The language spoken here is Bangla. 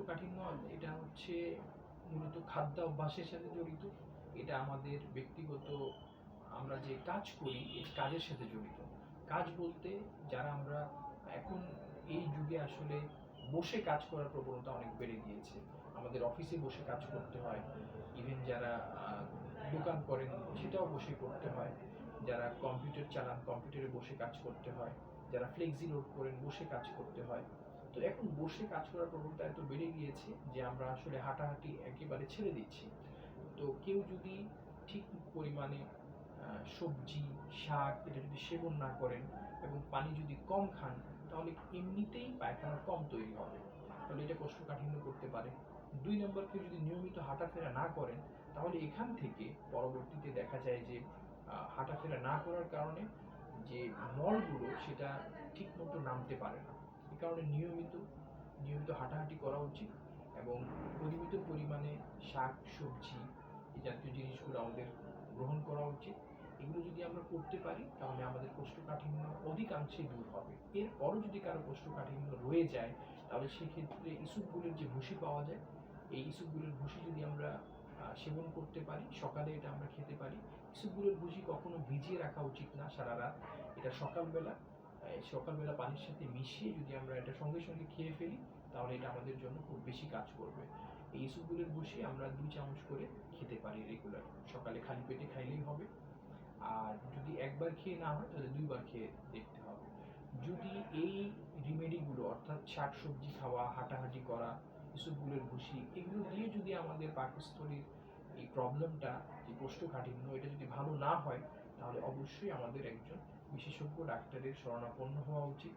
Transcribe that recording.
কোষ্ঠকাঠিন্য এটা হচ্ছে মূলত খাদ্য অভ্যাসের সাথে জড়িত। এটা আমাদের ব্যক্তিগত আমরা যে কাজ করি এই কাজের সাথে জড়িত। কাজ বলতে যারা আমরা এখন এই যুগে আসলে বসে কাজ করার প্রবণতা অনেক বেড়ে গিয়েছে। আমাদের অফিসে বসে কাজ করতে হয় ইভেন যারা দোকান করেন সেটাও বসে করতে হয়। যারা কম্পিউটার চালান, কম্পিউটারে বসে কাজ করতে হয়। যারা ফ্লেক্সি লোড করেন, বসে কাজ করতে হয়। তো এখন বসে কাজ করার প্রবণতা এত বেড়ে গিয়েছে যে আমরা আসলে হাঁটাহাঁটি একেবারে ছেড়ে দিচ্ছি। তো কেউ যদি ঠিক পরিমাণে সবজি, শাক এটা যদি সেবন না করেন এবং পানি যদি কম খান, তাহলে এমনিতেই পায়খানা কম তৈরি হবে। তাহলে এটা কোষ্ঠকাঠিন্য করতে পারে। দুই নম্বর, কেউ যদি নিয়মিত হাঁটাফেরা না করেন, তাহলে এখান থেকে পরবর্তীতে দেখা যায় যে হাঁটাফেরা না করার কারণে যে মলগুলো সেটা ঠিক মতো নামতে পারে না। কারণে নিয়মিত নিয়মিত হাঁটাহাঁটি করা উচিত এবং পরিমিত পরিমাণে শাক, সবজি এই জাতীয় জিনিসগুলো আমাদের গ্রহণ করা উচিত। এগুলো যদি আমরা করতে পারি, তাহলে আমাদের কোষ্ঠকাঠিন্য অধিকাংশে দূর হবে। এরপরও যদি কারও কোষ্ঠকাঠিন্য রয়ে যায়, তাহলে সেক্ষেত্রে ইসুপগুলের যে ভুসি পাওয়া যায়, এই ইসুপগুলের ভুসি যদি আমরা সেবন করতে পারি, সকালে এটা আমরা খেতে পারি, ইসুপগুলের ভুসি কখনো ভিজিয়ে রাখা উচিত না সারা রাত। এটা সকালবেলা সকালবেলা পানির সাথে মিশিয়ে যদি আমরা এটা সঙ্গে সঙ্গে খেয়ে ফেলি, তাহলে এটা আমাদের জন্য খুব বেশি কাজ করবে। এই ইসুপগুলের ভুসি আমরা দুই চামচ করে খেতে পারি রেগুলার সকালে খালি পেটে খাইলেই হবে। আর যদি একবার খেয়ে না হয়, তাহলে দুইবার খেয়ে দেখতে হবে। যদি এই রিমেডিগুলো অর্থাৎ শাক সবজি খাওয়া, হাঁটাহাঁটি করা ইসুপগুলের ভুসি এগুলো দিয়ে যদি আমাদের পাকস্থলীর এই প্রবলেমটা যে কোষ্ঠকাঠিন্য, এটা যদি ভালো না হয় তাহলে অবশ্যই আমাদের একজন বিশেষজ্ঞ ডাক্তারের শরণাপন্ন হওয়া উচিত।